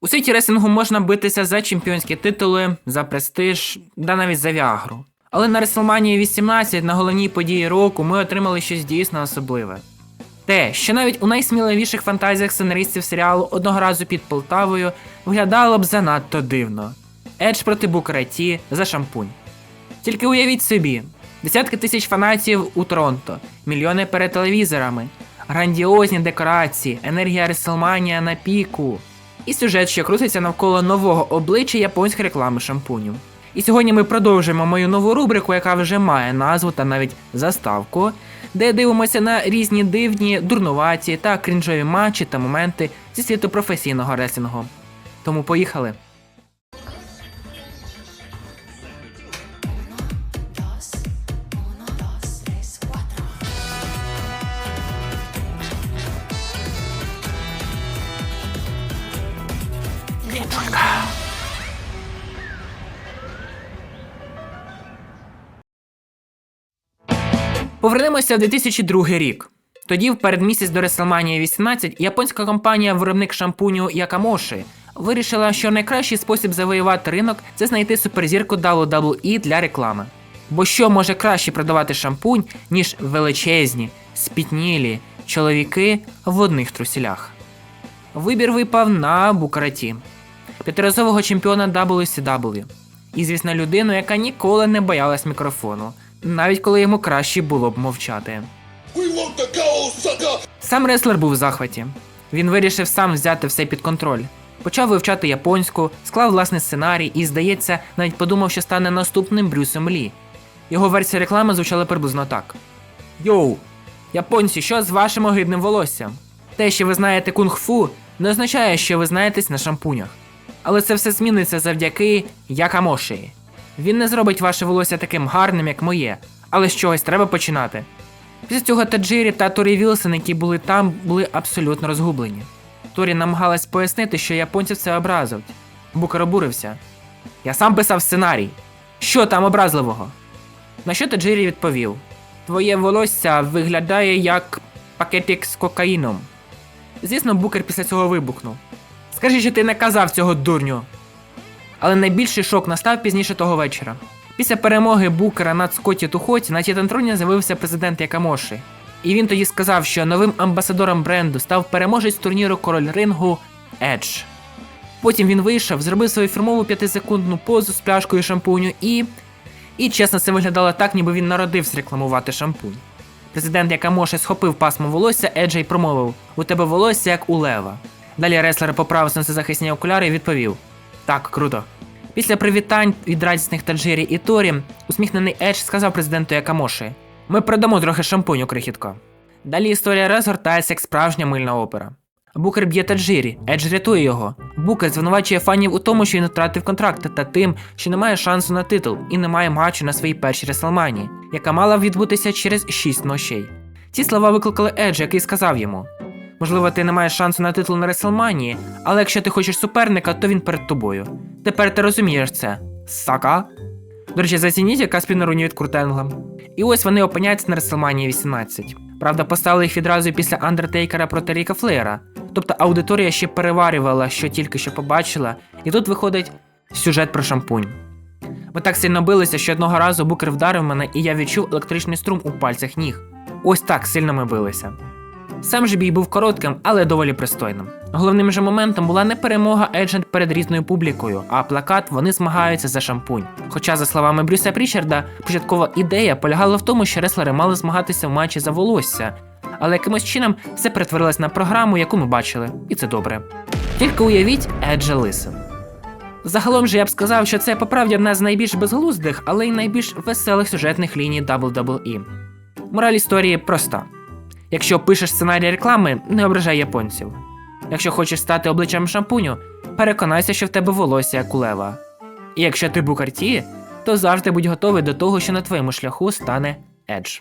У світі ресингу можна битися за чемпіонські титули, за престиж, да навіть за Віагру. Але на WrestleMania 18 на головній події року ми отримали щось дійсно особливе. Те, що навіть у найсміливіших фантазіях сценаристів серіалу одного разу під Полтавою виглядало б занадто дивно. Едж проти Букера Ті за шампунь. Тільки уявіть собі: десятки тисяч фанатів у Торонто, мільйони перед телевізорами, грандіозні декорації, енергія Реселманія на піку. І сюжет, що крутиться навколо нового обличчя японської реклами шампуню. І сьогодні ми продовжуємо мою нову рубрику, яка вже має назву та навіть заставку, де дивимося на різні дивні, дурнуваті та крінжові матчі та моменти зі світу професійного реслінгу. Тому поїхали. Повернемося в 2002 рік. Тоді, в передмісяць до WrestleMania 18, японська компанія виробник шампуню Якамоши вирішила, що найкращий спосіб завоювати ринок це знайти суперзірку WWE для реклами. Бо що може краще продавати шампунь, ніж величезні, спітнілі чоловіки в одних трусілях? Вибір випав на Букараті, п'ятиразового чемпіона WCW. І, звісно, людину, яка ніколи не боялась мікрофону, навіть коли йому краще було б мовчати. Gold! Сам реслер був в захваті. Він вирішив сам взяти все під контроль. Почав вивчати японську, склав власний сценарій і, здається, навіть подумав, що стане наступним Брюсом Лі. Його версія реклами звучала приблизно так: Йоу, японці, що з вашим огидним волоссям? Те, що ви знаєте кунг-фу, не означає, що ви знаєтесь на шампунях. Але це все зміниться завдяки Якамоші. Він не зробить ваше волосся таким гарним, як моє, але з чогось треба починати. Після цього Таджирі та Торі Вілсон, які були там, були абсолютно розгублені. Торі намагалась пояснити, що японців це образить. Букер обурився. Я сам писав сценарій. Що там образливого? На що Таджирі відповів: Твоє волосся виглядає як пакетик з кокаїном. Звісно, Букер після цього вибухнув. Скажи, що ти не казав цього дурню. Але найбільший шок настав пізніше того вечора. Після перемоги Букера над Скотті Тухоті на Тітантроні з'явився президент Якамоші. І він тоді сказав, що новим амбасадором бренду став переможець турніру король рингу Едж. Потім він вийшов, зробив свою фірмову п'ятисекундну позу з пляшкою шампуню і. І чесно, це виглядало так, ніби він народився рекламувати шампунь. Президент Якамоші схопив пасмо волосся Еджа і промовив: У тебе волосся як у лева. Далі реслер поправив сонцезахисні окуляри і відповів: Так, круто. Після привітань від радісних Таджирі і Торі, усміхнений Едж сказав президенту Якамоші: Ми продамо трохи шампуню, крихітко. Далі історія розгортається як справжня мильна опера. Букер б'є Таджирі, Едж рятує його. Букер звинувачує фанів у тому, що він втратив контракт та тим, що немає шансу на титул і немає матчу на своїй першій Реслмані, яка мала відбутися через 6 ночей. Ці слова викликали Еджа, який сказав йому: Можливо, ти не маєш шансу на титул на Реслманії, але якщо ти хочеш суперника, то він перед тобою. Тепер ти розумієш це. Сака. До речі, зацініть, яка спільна руні від Куртенгла. І ось вони опиняються на WrestleMania 18. Правда, поставили їх відразу після Андертейкера проти Ріка Флеєра. Тобто аудиторія ще переварювала, що тільки що побачила, і тут виходить сюжет про шампунь. Ми так сильно билися, що одного разу букер вдарив мене, і я відчув електричний струм у пальцях ніг. Ось так сильно ми билися. Сам же бій був коротким, але доволі пристойним. Головним же моментом була не перемога Еджент перед різною публікою, а плакат вони змагаються за шампунь. Хоча, за словами Брюса Прічарда, початкова ідея полягала в тому, що реслери мали змагатися в матчі за волосся, але якимось чином все перетворилось на програму, яку ми бачили, і це добре. Тільки уявіть Еджа Лисим. Загалом же я б сказав, що це по правді одна з найбільш безглуздих, але й найбільш веселих сюжетних ліній WWE. Мораль історії проста. Якщо пишеш сценарій реклами, не ображай японців. Якщо хочеш стати обличчям шампуню, переконайся, що в тебе волосся як у лева. І якщо ти букарті, то завжди будь готовий до того, що на твоєму шляху стане Едж.